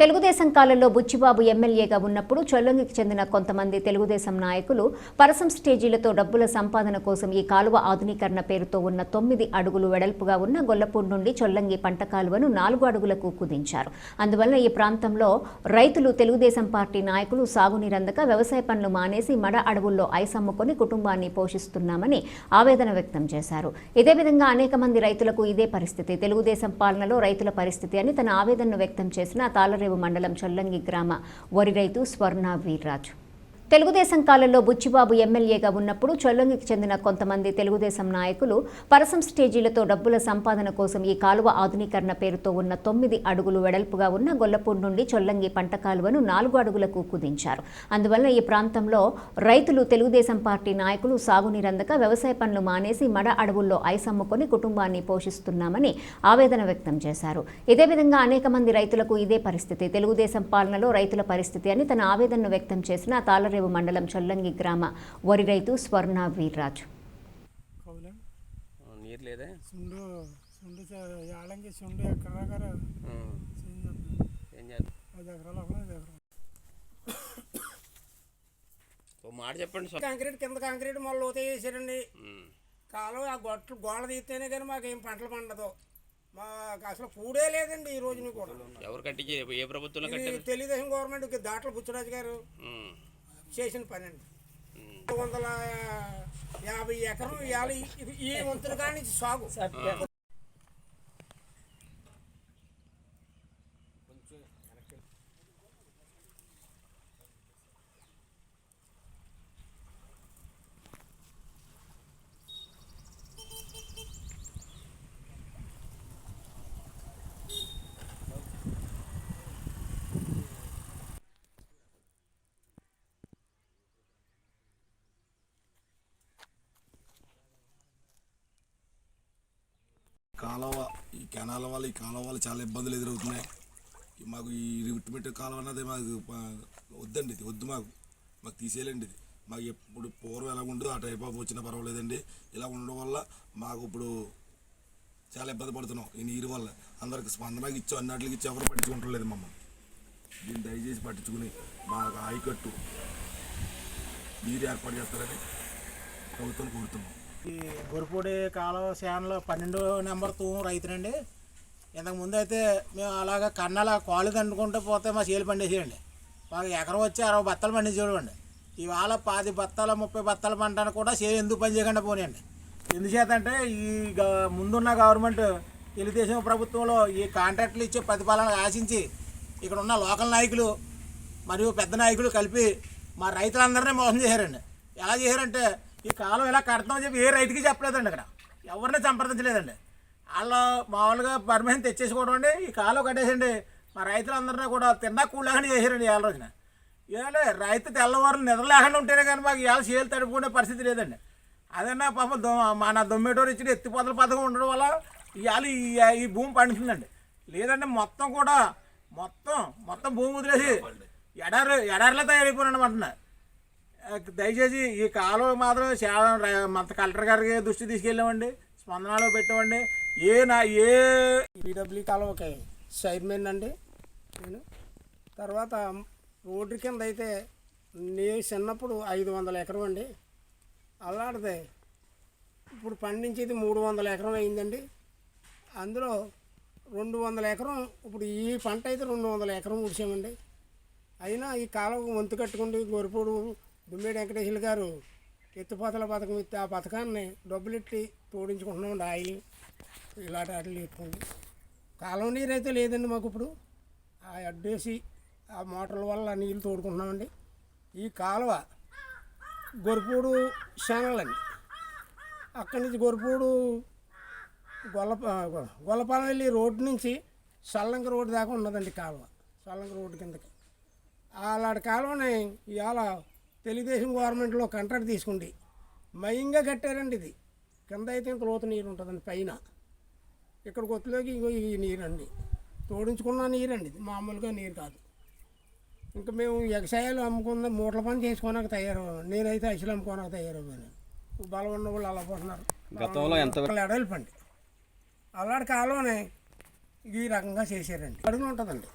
తెలుగుదేశం కాలంలో బుచ్చిబాబు ఎమ్మెల్యేగా ఉన్నప్పుడు చొల్లంగికి చెందిన కొంతమంది తెలుగుదేశం నాయకులు పరసం స్టేజీలతో డబ్బుల సంపాదన కోసం ఈ కాలువ ఆధునీకరణ పేరుతో ఉన్న తొమ్మిది అడుగులు వెడల్పుగా ఉన్న గొల్లపూడి నుండి చొల్లంగి పంట కాలువను నాలుగు అడుగులకు కుదించారు. అందువల్ల ఈ ప్రాంతంలో రైతులు తెలుగుదేశం పార్టీ నాయకులు సాగునీరందక వ్యవసాయ పనులు మానేసి మడ అడవుల్లో ఐసమ్ముకొని కుటుంబాన్ని పోషిస్తున్నామని ఆవేదన వ్యక్తం చేశారు. ఇదే విధంగా అనేక మంది రైతులకు ఇదే పరిస్థితి. తెలుగుదేశం పాలనలో రైతుల పరిస్థితి అని తన ఆవేదనను వ్యక్తం చేసిన రేవు మండలం చొల్లంగి గ్రామ. వరి రైతు స్వర్ణ వీర్రాజు తెలుగుదేశం కాలంలో బుచ్చిబాబు ఎమ్మెల్యేగా ఉన్నప్పుడు చొల్లంగికి చెందిన కొంతమంది తెలుగుదేశం నాయకులు పరసం స్టేజీలతో డబ్బుల సంపాదన కోసం ఈ కాలువ ఆధునీకరణ పేరుతో ఉన్న తొమ్మిది అడుగులు వెడల్పుగా ఉన్న గొల్లపూడి నుండి చొల్లంగి పంట కాలువను నాలుగు అడుగులకు కుదించారు. అందువల్ల ఈ ప్రాంతంలో రైతులు తెలుగుదేశం పార్టీ నాయకులు సాగునీరందక వ్యవసాయ పనులు మానేసి మడ అడవుల్లో ఐసమ్ముకొని కుటుంబాన్ని పోషిస్తున్నామని ఆవేదన వ్యక్తం చేశారు. ఇదే విధంగా అనేక మంది రైతులకు ఇదే పరిస్థితి. తెలుగుదేశం పాలనలో రైతుల పరిస్థితి అని తన ఆవేదనను వ్యక్తం చేసిన తాళరేవు మండలం చొల్లంగి గ్రామ వరి రైతు స్వర్ణ వీర్రాజు. కౌలం. మాట చెప్పండి కాంక్రీట్ కింద కాంక్రీట్ మొన్న లోతే వేసారండి కాలువ ఆ గొట్లు గోడ తీస్తేనే కానీ మాకేం పంటలు పండదు. మాకు అసలు పూడే లేదండి ఈ రోజుని కూడా. ఎవరు కట్టించి ఏ కట్టారు? తెలుగుదేశం గవర్నమెంట్ దాట్ల బుచ్చరాజు గారు. చేసిన పని అండి. వందల యాభై ఎకరం ఇవాళ ఈ- వంతులు కానీ సాగు. కాలువ ఈ కెనాల వల్ల ఈ కాలువ వల్ల చాలా ఇబ్బందులు ఎదురవుతున్నాయి. మాకు ఈ రిట్మెంట్ కాలం అన్నది మాకు వద్దండి ఇది వద్దు మాకు. మాకు తీసేయాలండి ఇది. మాకు ఎప్పుడు పూర్వం ఎలా ఉండదు ఆ టైప్ ఆఫ్ వచ్చినా పర్వాలేదండి. ఇలా ఉండడం వల్ల మాకు ఇప్పుడు చాలా ఇబ్బంది పడుతున్నాం ఈ నీరు వల్ల. అందరికి స్పందనకి ఇచ్చాం అన్నట్లకి ఇచ్చి ఎవరు పట్టించుకుంటలేదు మమ్మల్ని. దీన్ని దయచేసి పట్టించుకుని మాకు ఆయకట్టు. నీరు ఏర్పాటు చేస్తారని ప్రభుత్వం కోరుతున్నాం. ఈ గొరిపూడి కాలువ శానలో పన్నెండు నెంబర్ తూము రైతునండి. ఇంతకుముందు అయితే మేము అలాగా కన్నాల కాలు దండుకుంటూ పోతే మా చేలు పండేసేయండి. మాకు ఎకరం వచ్చి అరవై బత్తాలు చూడండి. ఇవాళ పాది బత్తాల ముప్పై బత్తాల పంటను కూడా చేలు ఎందుకు పని చేయకుండా పోనీయండి. ఎందుచేతంటే ఈ గ- ముందున్న గవర్నమెంట్ తెలుగుదేశం ప్రభుత్వంలో ఈ కాంట్రాక్టులు ఇచ్చే ప్రతిఫలాన్ని ఆశించి ఇక్కడ ఉన్న లోకల్ నాయకులు మరియు పెద్ద నాయకులు కలిపి మా రైతులందరినీ మోసం చేశారండి. ఎలా చేశారంటే ఈ కాలం ఇలా కడతామని చెప్పి ఏ రైతుకి చెప్పలేదండి అక్కడ. ఎవరిని సంప్రదించలేదండి. వాళ్ళు మామూలుగా పర్మిషన్ తెచ్చేసుకోవడం అండి. ఈ కాలం కట్టేసండి. మా రైతులందరినీ కూడా తిన్నా కూడలేకుండా చేశారండి ఇవాళ రోజున. ఇవాళ రైతు తెల్లవారు నిద్రలేకుండా ఉంటేనే కానీ మాకు ఇవాళ చేలు తడుపుకునే పరిస్థితి లేదండి. అదన్నా పాపం దొ మన దొమ్మేటోరు ఇచ్చిన ఎత్తిపోతల పథకం ఉండడం వల్ల ఇవాళ ఈ ఈ భూమి పండుతుందండి. లేదంటే మొత్తం కూడా మొత్తం మొత్తం భూమి వదిలేసి ఎడారి ఎడారిలో తయారైపోయినాడు అంటున్నా దయచేసి ఈ కాలువ మాత్రం చాలా ర- కలెక్టర్ గారికి దృష్టి తీసుకెళ్ళామండి. స్పందనలో పెట్టామండి. ఏ నా ఏ పీడబ్ల్యూ కాలువకి చైర్మన్ అండి నేను. తర్వాత రోడ్డు కింద అయితే నే చిన్నప్పుడు ఐదు వందల ఎకరం అండి. అలాంటిది ఇప్పుడు పండించేది మూడు వందల ఎకరం అయిందండి. అందులో రెండు వందల ఎకరం ఇప్పుడు ఈ పంట అయితే రెండు వందల ఎకరం ఉడిసామండి అయినా ఈ కాలం వంతు కట్టుకుండి గొరిపూడు దుమ్మేడి వెంకటేశ్వర గారు ఎత్తుపోతల పథకం ఇస్తే ఆ పథకాన్ని డబ్బులెట్టి తోడించుకుంటున్నాం తోడించుకుంటున్నామండి ఇలాంటి వాటిని పెట్టుకోండి కాలం నీరు అయితే లేదండి మాకు ఇప్పుడు. ఆ అడ్డేసి ఆ మోటార్ల వల్ల నీళ్ళు తోడుకుంటున్నామండి. ఈ కాలువ గొరపూడు ఛానల్ అక్కడి నుంచి గొరపూడు గొల్ల గొల్లపాలెం వెళ్ళి రోడ్డు నుంచి సల్లంక రోడ్డు దాకా ఉన్నదండి కాలువ. సల్లంక రోడ్డు కిందకి. అలాంటి కాలువని ఇవాళ తెలుగుదేశం గవర్నమెంట్లో కాంట్రాక్ట్ తీసుకుంది మయంగా కట్టారండి ఇది. కింద అయితే ఇంత లోతు నీరు ఉంటుందండి పైన. ఇక్కడ కొత్తలోకి ఇగో ఈ నీరండి. తోడించుకున్న నీరండి ఇది మామూలుగా నీరు కాదు. ఇంకా మేము ఎగసాయాలు అమ్ముకున్న మూటల పని చేసుకోవడానికి తయారవ్వాలి నేనైతే అసలు అమ్ముకోవడానికి తయారవ్వాను. బలం ఉన్న వాళ్ళు అలా పోతున్నారు. గతంలో ఎంత ఎడల్పండి అలాంటి కాలంలోనే ఈ రకంగా చేశారండి. అడుగులు ఉంటుందండి.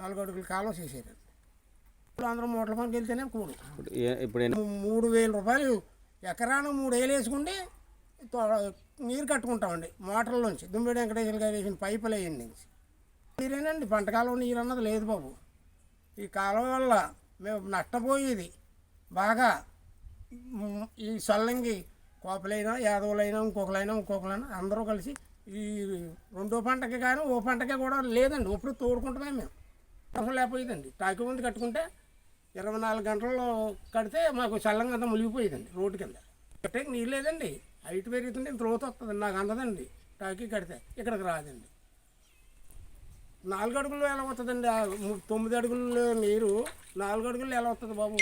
నాలుగు అడుగుల కాలం చేశారు ఇప్పుడు అందరూ మూటల పనికి వెళ్తేనే కూడు. ఇప్పుడు మూడు వేల రూపాయలు ఎకరానికి మూడు వేలు వేసుకుంటే నీరు కట్టుకుంటామండి మోటార్లోంచి దుమ్మిడి వెంకటేశ్వర గారు వేసిన పైపులు వేయండి నుంచి నీరేనండి పంటకాలం నీరు అన్నది లేదు బాబు. ఈ కాలం వల్ల మేము నష్టపోయేది బాగా. ఈ సొల్లంగి కోపలైనా యాదవులైనా ఇంకొకలైనా ఇంకొకలైనా అందరూ కలిసి ఈ రెండో పంటకి కానీ ఓ పంటకి కూడా లేదండి ఇప్పుడు తోడుకుంటున్నాం మేము. లేకపోయేదండి. టాకి ముందు కట్టుకుంటే ఇరవై నాలుగు గంటల్లో కడితే మాకు చల్లంగా అంతా మునిగిపోయేదండి రోడ్డు కింద. కట్టేకి నీళ్ళు లేదండి హైట్ పెరుగుతుంటే ఇంత లోతు వస్తుంది నాకు అందదండి టాకీ కడితే ఇక్కడికి రాదండి. నాలుగు అడుగులు ఎలా వస్తుందండి తొమ్మిది అడుగులు నీరు నాలుగు అడుగులు ఎలా వస్తుంది బాబు?